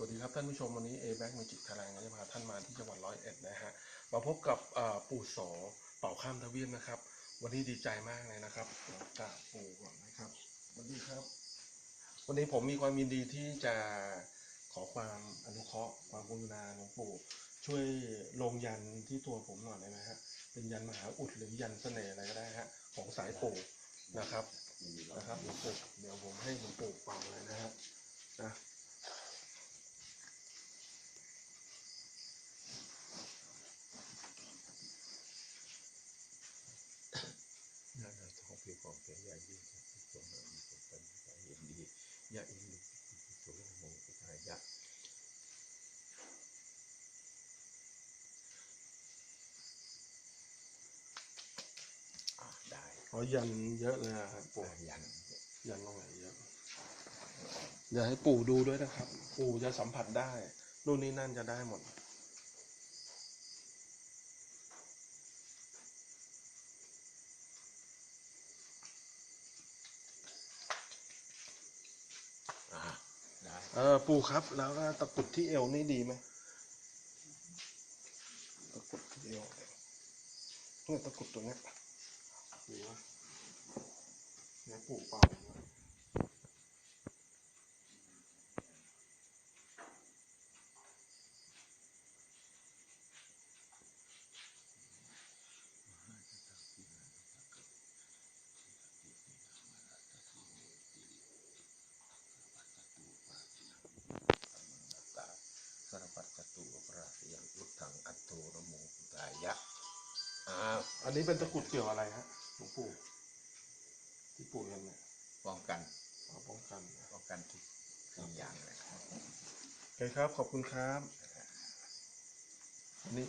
สวัสดีครับท่านผู้ชมวันนี้ a b a c Magic Thailand ก็จะพาท่านมาที่จังหวัดร้อยเอ็ดนะฮะมาพบกับเอ่อปู่โสเป่าข้ามทวีปนะครับ วันนี้ดีใจมากเลยนะครับเดี๋ยวกราบปู่ก่อนนะครับสวัสดีครับ วันนี้ผมมีความยินดีที่จะขอความอนุเคราะห์ความกรุณาหลวงปู่ช่วยลงยันที่ตัวผมหน่อยได้ไหมฮะเป็นยันมหาอุดหรือยันเสน่ห์อะไรก็ได้ฮะของสายปู่นะครับนะครับหลวงปู่เดี๋ยวผมให้หลวงปู่เป่าเลยนะครับนะ นานาทองผิว ของแก่ยายิ่งที่สมนามีสมปัญญาเห็นดียะอินทรีสุรมงกุทายะได้อ๋อยันเยอะเลยอะครับปู่ยัน ยันตรงไหนเยอะอย่าให้ปู่ดูด้วยนะครับ ปู่จะสัมผัสได้ นู่นนี่นั่นจะได้หมด อ่าได้ เออปู่ครับ แล้วก็ตะกุดที่เอวนี่ดีไหมตะกุดที่เอวเนี่ยตะกุดตัวเนี้ยดีไหมเนี่ยปู่เป่าตาสารพัดจตุปราศยังลุทังอัตโตรมงกุทายะ อ่าอันนี้เป็นตะกรุดเกี่ยวอะไรฮะหลวงปู่ที่ปู่ยันเนี่ยป้องกันเอาป้องกันนะป้องกันทุกสิ่งอย่างเลยโอเคครับ ขอบคุณครับอันนี้